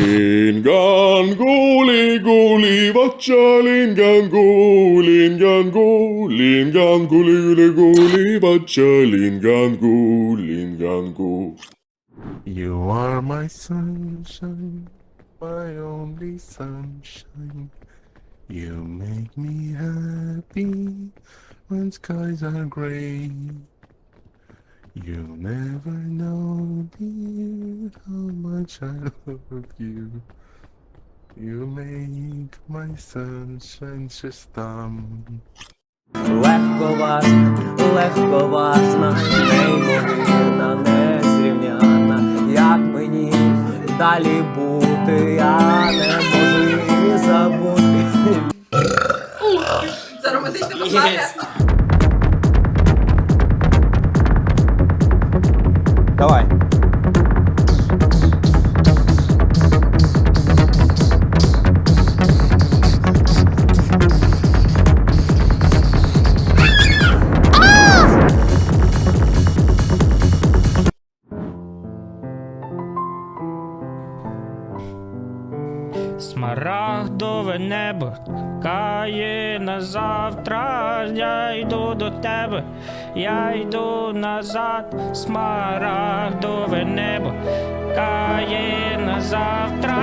Lin Gan, Guli, Guli, Lingangu, Lin Gan, Guli, gan Guli, gan guli guli guli vacha lin Bacha, Lingangu, Lingangu. You are my sunshine, my only sunshine. You make me happy when skies are gray. You never know, dear, how much I love you. You make my sunshine just um. Легко вас, легко вас, неймовірна, незрівняна. Як мені далі бути, я не можу її забути. Це романтичне послання. Давай. Смарагдове небо кає на завтра. Я йду до тебе, я йду назад. Смарагдове небо кає на завтра.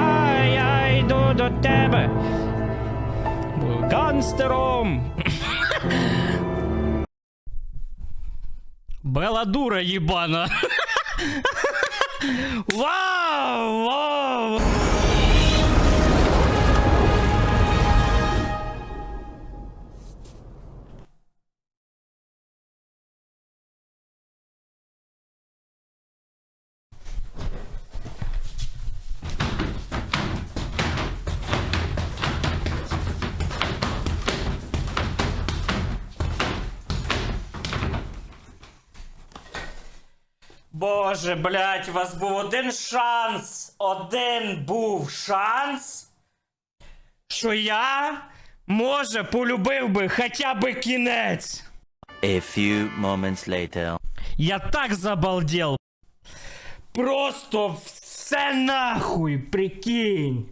Я йду до тебе. Був Гангстером. Беладура їбана. Вау! Вау! Боже, блядь, у вас був один шанс. Один був шанс. Що я, може, полюбив би хоча би кінець. A few moments later. Я так забалдел. Просто все нахуй, прикинь.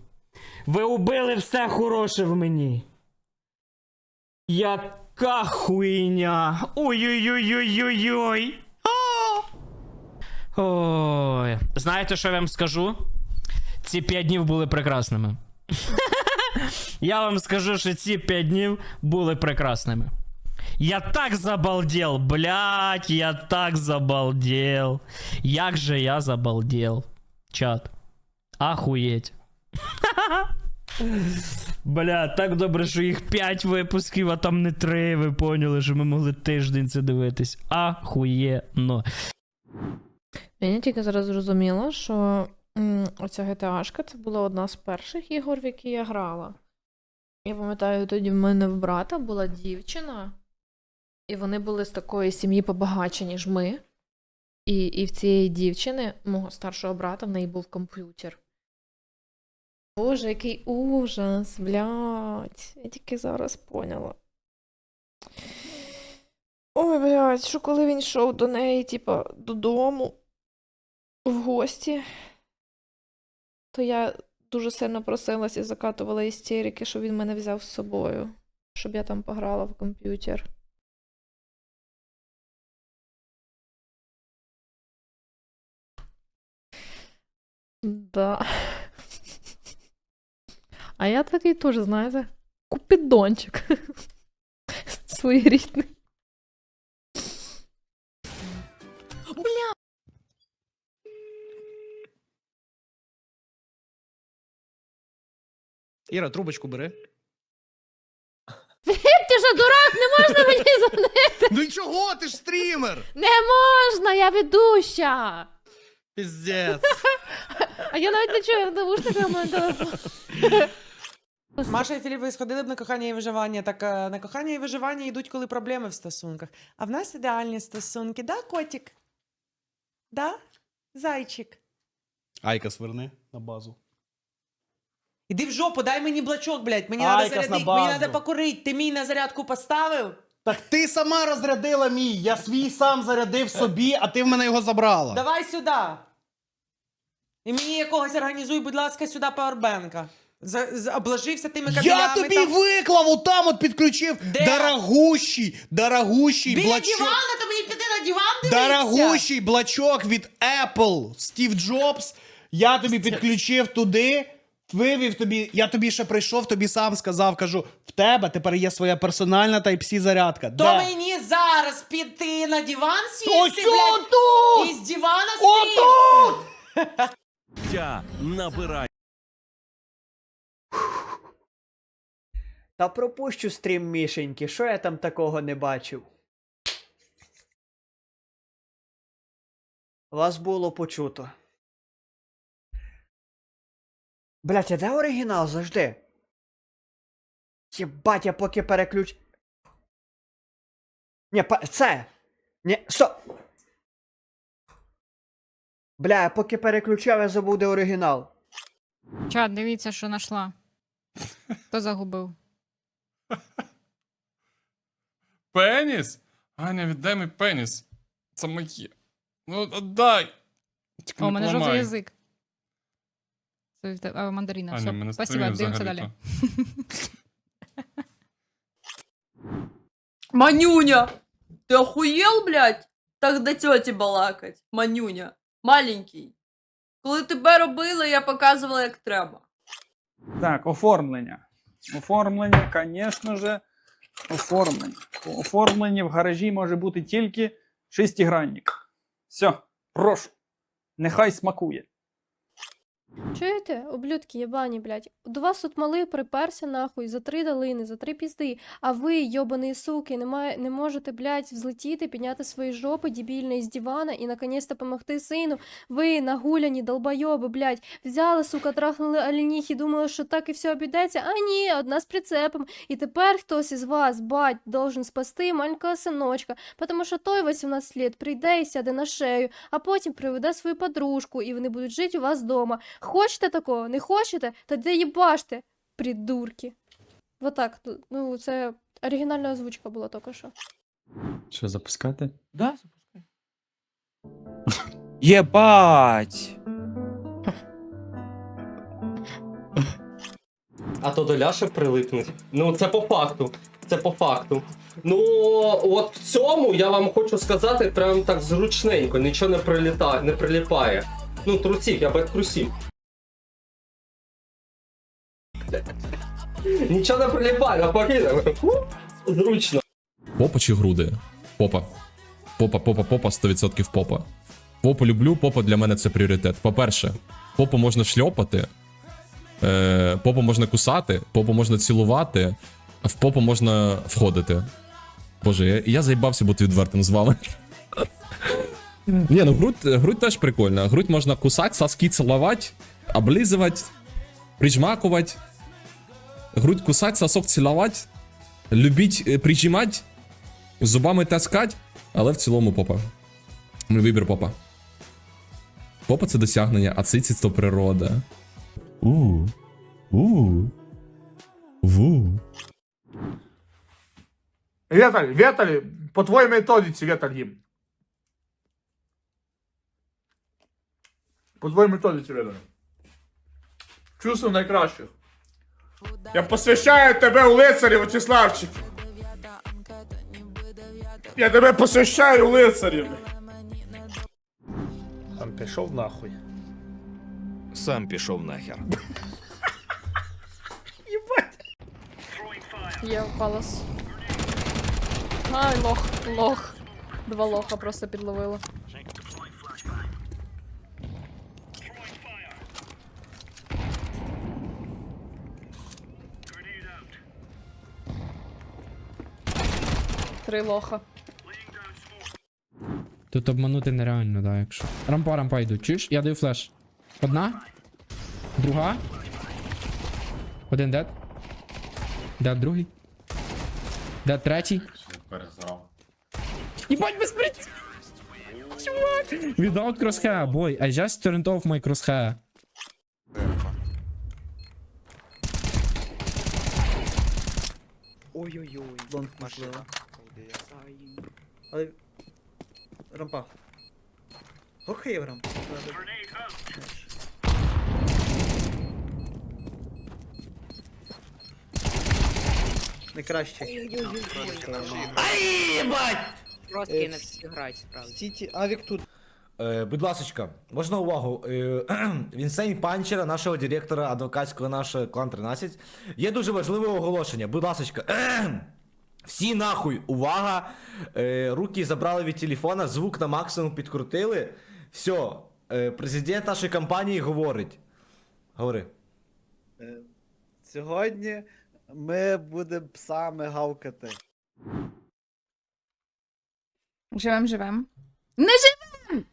Ви убили все хороше в мені. Яка хуйня. Ой-ой-ой-ой-ой-ой. Ой. Знаєте, що я вам скажу? Ці п'ять днів були прекрасними. Я вам скажу, що ці п'ять днів були прекрасними. Я так забалдел, блядь, я так забалдел. Як же я забалдел. Чат. Ахуєть. Бля, так добре, що їх 5 випусків, а там не 3, ви поняли, що ми могли тиждень це дивитись. Ахуєно. Я тільки зараз зрозуміла, що оця GTA-шка це була одна з перших ігор, в які я грала. Я пам'ятаю, тоді в мене в брата була дівчина, і вони були з такої сім'ї побагаче, ніж ми. І, і в цієї дівчини, мого старшого брата, в неї був комп'ютер. Боже, який ужас, блядь. Я тільки зараз поняла. Ой, блядь, що коли він йшов до неї, типа, додому в гості, то я дуже сильно просилась і закатувала істерики, щоб він мене взяв з собою, щоб я там пограла в комп'ютер. Да. А я такий теж, знаєте, купідончик. Своєрідний. Іра, трубочку бери. Ти що, дурак, не можна мені дзвонити? Ну і чого? Ти ж стрімер! Не можна, я ведуща. Піздець. А я навіть не чую в навушниках у мене телефон. Маша і Філіп, ви сходили б на кохання і виживання. Так е, на кохання і виживання йдуть, коли проблеми в стосунках. А в нас ідеальні стосунки, да, котик? Да? Зайчик. Айка сверни на базу. Іди в жопу, дай мені блачок, блядь. Мені треба Айкос на зарядити, мені базу. треба покурити. Ти мій на зарядку поставив? Так ти сама розрядила мій. Я свій сам зарядив собі, а ти в мене його забрала. Давай сюди. І мені якогось організуй, будь ласка, сюди пауербенка. За, за, обложився тими кабелями. Я тобі там. виклав, отам от підключив. Де? Дорогущий, дорогущий Біля блачок. дивана, то мені піти на диван дивитися? Дорогущий блачок від Apple, Стів Джобс. Я тобі підключив туди. Вивів тобі, я тобі ще прийшов, тобі сам сказав, кажу, в тебе тепер є своя персональна Type-C зарядка. То Де? мені зараз піти на диван Ось сісти, блядь, тут! і з дивана стрім. Отут! Я набираю. Та пропущу стрім Мішеньки, що я там такого не бачив? Вас було почуто. Блять, а де оригінал завжди? Єбать, я поки переключ. Ні, па... це! Ні, що? Бля, я поки переключав, я забув, де оригінал. Чат, дивіться, що знайшла. Хто загубив? Пеніс? Аня, віддай мій пеніс. Це моє. Ну, отдай. Тільки О, у мене жовтий поламай. язик. Це а, мандарина. Аня, Все, мене спасибо, дивимося далі. Манюня! Ты охуел, блядь? Так до тьоті балакать. Манюня. Маленький. Коли тебе робили, я показувала, як треба. Так, оформлення. Оформлення, звісно же, оформлення. По оформленні в гаражі може бути тільки шестигранник. Все, прошу. Нехай смакує. Чуєте, ублюдки єбані, блядь, до вас тут малий приперся нахуй за три долини, за три пізди, а ви, йобані суки, не, має, не можете, блядь, взлетіти, підняти свої жопи дебільні з дивана і наконець-то помогти сину. Ви, нагуляні долбойоби, блядь, взяли, сука, трахнули оленіхи, думали, що так і все обійдеться, а ні, одна з прицепом. І тепер хтось із вас, бать, должен спасти маленького синочка, тому що той 18 лет прийде і сяде на шею, а потім приведе свою подружку, і вони будуть жити у вас вдома. Хочете такого? Не хочете? Тоді їбаште, придурки. Вот так. Ну, це оригінальна озвучка була тільки що. Що, запускати? Да, запускай. Єбать! А то до ляши прилипнуть. Ну, це по факту. Це по факту. Ну, от в цьому я вам хочу сказати прям так зручненько, нічого не прилітає, не приліпає. Ну, трусів, я без трусів. Нічого не приліпає, навпаки. Зручно. Попа чи груди? Попа. Попа, попа, попа, 100% попа. Попу люблю, попа для мене це пріоритет. По-перше, попу можна шльопати, е, попу можна кусати, попу можна цілувати, а в попу можна входити. Боже, я, я заїбався бути відвертим з вами. Ні, ну грудь, грудь теж прикольна. Грудь можна кусати, соски цілувати, облизувати, прижмакувати. Грудь кусати, сосок цілувати, любіть е, прижимати, зубами таскать, але в цілому попа. Мій вибір попа. Попа це досягнення, а циці це природа. У. У. Ву. Віталь, Віталь, по твоїй методиці, Віталь їм. По твоїй методиці, Віталь. Чувствую найкращих. Я посвящаю тебе у лицарі, Вячеславчик. Я тебе посвящаю у лицарі. Там пішов нахуй. Сам пішов нахер. Є палас. Ай, лох, лох. Два лоха просто підловила. Три лоха. Тут обманути нереально, да, якщо. Рампа, рампа йдуть. Чуєш? Я даю флеш. Одна. Друга. Один дед. Дед другий. Дед третій. Ебать, без прит... Чувак! Without crosshair, boy. I just turned off my crosshair. Ой-ой-ой, лонг я. Але... Рампа. Окей, рампа. Найкраще. Ай, їбать! Просто не всі грають справді. Сіті, авік тут. Е, будь ласочка, можна увагу. Е, Панчера, нашого директора адвокатського нашого клан 13. Є дуже важливе оголошення. Будь ласочка. Всі нахуй, увага! Е, руки забрали від телефона, звук на максимум підкрутили. Все, е, президент нашої компанії говорить. Говори. Сьогодні ми будемо псами гавкати. Живем, живем. Не живем!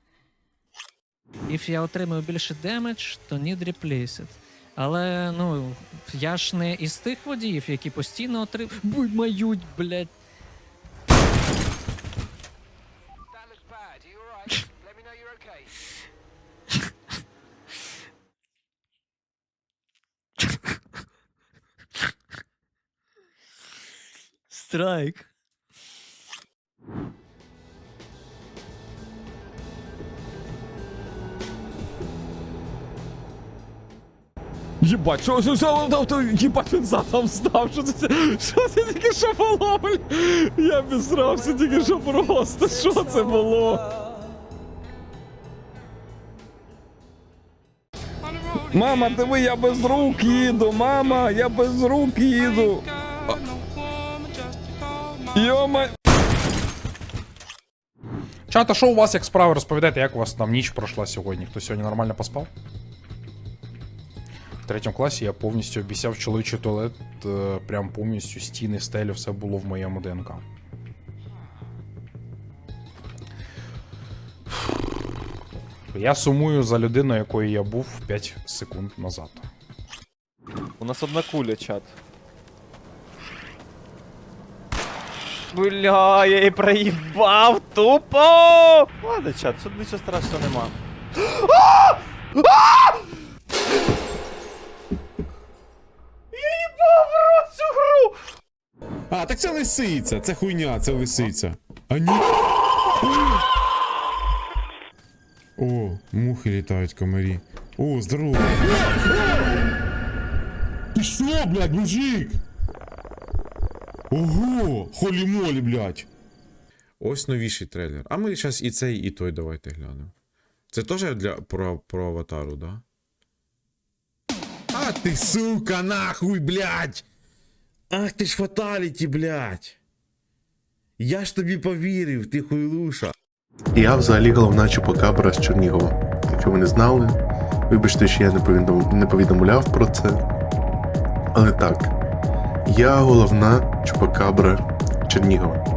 If я отримую більше демедж, то need replace it. Але ну, я ж не із тих водіїв, які постійно отримують. Будь мають, блядь. Страйк. Єбать, що, що, що, що, єбать, він задом став, що це, що це тільки що було, блядь? Я обісрався тільки що просто, що це було? Мама, диви, я без рук їду, мама, я без рук їду. Йома. Чата, що у вас як справи розповідайте, як у вас там ніч пройшла сьогодні? Хто сьогодні нормально поспав? В третьому класі я повністю обіцяв чоловічий туалет, е, прям повністю стіни, стелі, все було в моєму ДНК. Я сумую за людиною, якою я був 5 секунд назад. У нас одна куля, чат. Бля, я і проїбав тупо! Ладно, чат, тут нічого страшного нема. А, так це лисиця, це хуйня, це лисиця. А ні. О, мухи літають, комарі. О, здорово. Ти що, блядь, мужик? Ого, холі-молі, блядь. Ось новіший трейлер. А ми зараз і цей, і той давайте глянемо. Це теж для про, про аватару, да? А ти сука, нахуй, блядь! Ах ти ж фаталіті, блядь! Я ж тобі повірив, ти хуйлуша. Я взагалі головна чупакабра з Чернігова. Якщо ви не знали, вибачте, що я не повідом- не повідомляв про це. Але так, я головна чупакабра Чернігова.